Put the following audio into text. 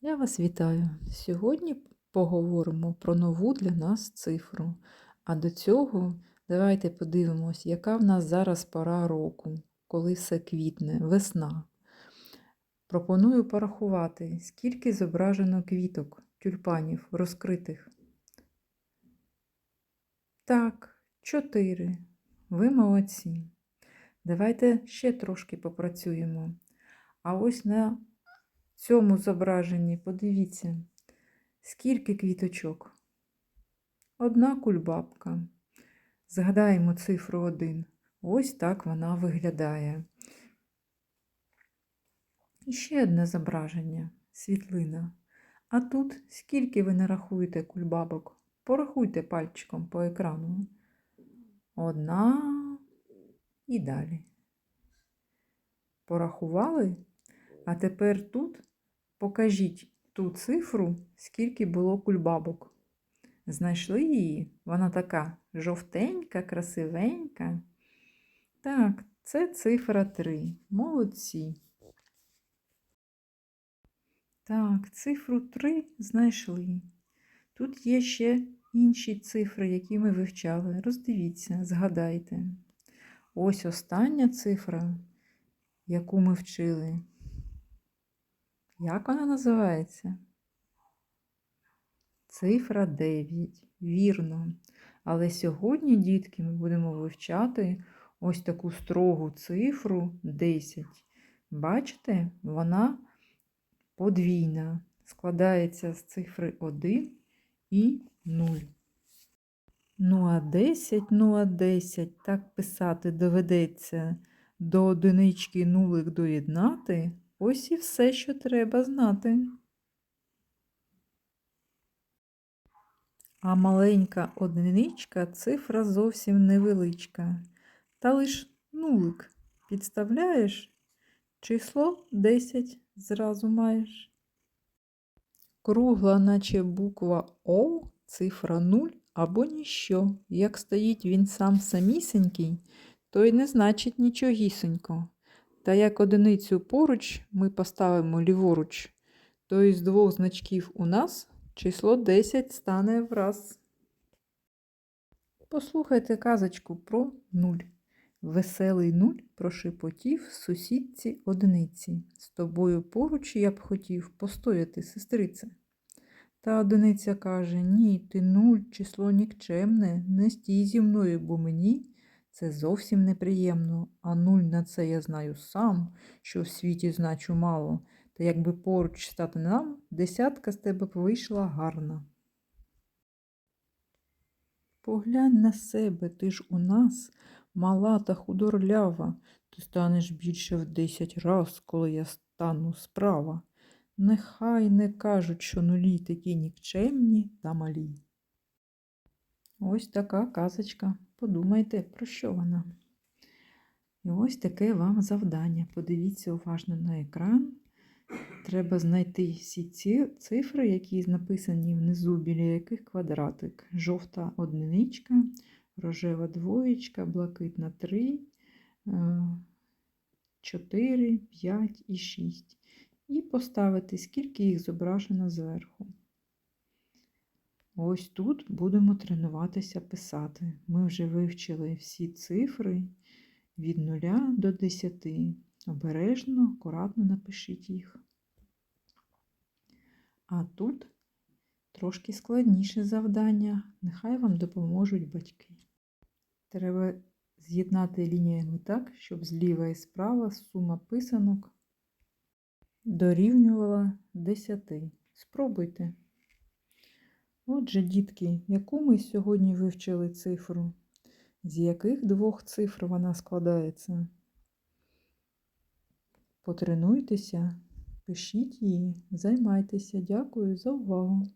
Я вас вітаю. Сьогодні поговоримо про нову для нас цифру. А до цього давайте подивимось, яка в нас зараз пора року, коли все квітне, весна. Пропоную порахувати, скільки зображено квіток, тюльпанів розкритих. Так, чотири. Ви молодці. Давайте ще трошки попрацюємо. А ось на цьому зображенні подивіться, скільки квіточок. Одна кульбабка. Згадаємо цифру 1. Ось так вона виглядає. І ще одне зображення світлина. А тут скільки ви нарахуєте кульбабок? Порахуйте пальчиком по екрану. Одна і далі. Порахували? А тепер тут покажіть ту цифру, скільки було кульбабок. Знайшли її? Вона така жовтенька, красивенька. Так, це цифра 3. Молодці. Так, цифру 3 знайшли. Тут є ще інші цифри, які ми вивчали. Роздивіться, згадайте. Ось остання цифра, яку ми вчили. Як вона називається? Цифра 9. Вірно. Але сьогодні, дітки, ми будемо вивчати ось таку строгу цифру 10. Бачите, вона подвійна. Складається з цифри 1 і 0. Ну, а 10, ну, а 10, так писати доведеться до одинички нулик доєднати. Ось і все, що треба знати. А маленька одиничка цифра зовсім невеличка. Та лиш нулик. Підставляєш? Число 10 зразу маєш. Кругла, наче буква О, цифра 0 або ніщо. Як стоїть він сам самісінький, то й не значить нічогісенько. Та як одиницю поруч ми поставимо ліворуч, то із двох значків у нас число 10 стане враз. Послухайте казочку про нуль. Веселий нуль прошепотів сусідці одиниці. З тобою поруч я б хотів постояти, сестрице. Та одиниця каже Ні, ти нуль, число нікчемне, не стій зі мною, бо мені це зовсім неприємно, а нуль на це я знаю сам, що в світі значу мало, та якби поруч стати нам, десятка з тебе б вийшла гарна. Поглянь на себе, ти ж у нас мала та худорлява, ти станеш більше в десять раз, коли я стану справа. Нехай не кажуть, що нулі такі нікчемні та малі. Ось така казочка. Подумайте, про що вона. І ось таке вам завдання. Подивіться уважно на екран. Треба знайти всі ці цифри, які написані внизу, біля яких квадратик. Жовта одиничка, рожева двоєчка, блакитна 3, 4, 5 і 6. І поставити, скільки їх зображено зверху. Ось тут будемо тренуватися писати. Ми вже вивчили всі цифри від 0 до 10. Обережно, акуратно напишіть їх. А тут трошки складніше завдання. Нехай вам допоможуть батьки. Треба з'єднати лініями так, щоб зліва і справа сума писанок дорівнювала 10. Спробуйте. Отже, дітки, яку ми сьогодні вивчили цифру? З яких двох цифр вона складається? Потренуйтеся, пишіть її, займайтеся. Дякую за увагу!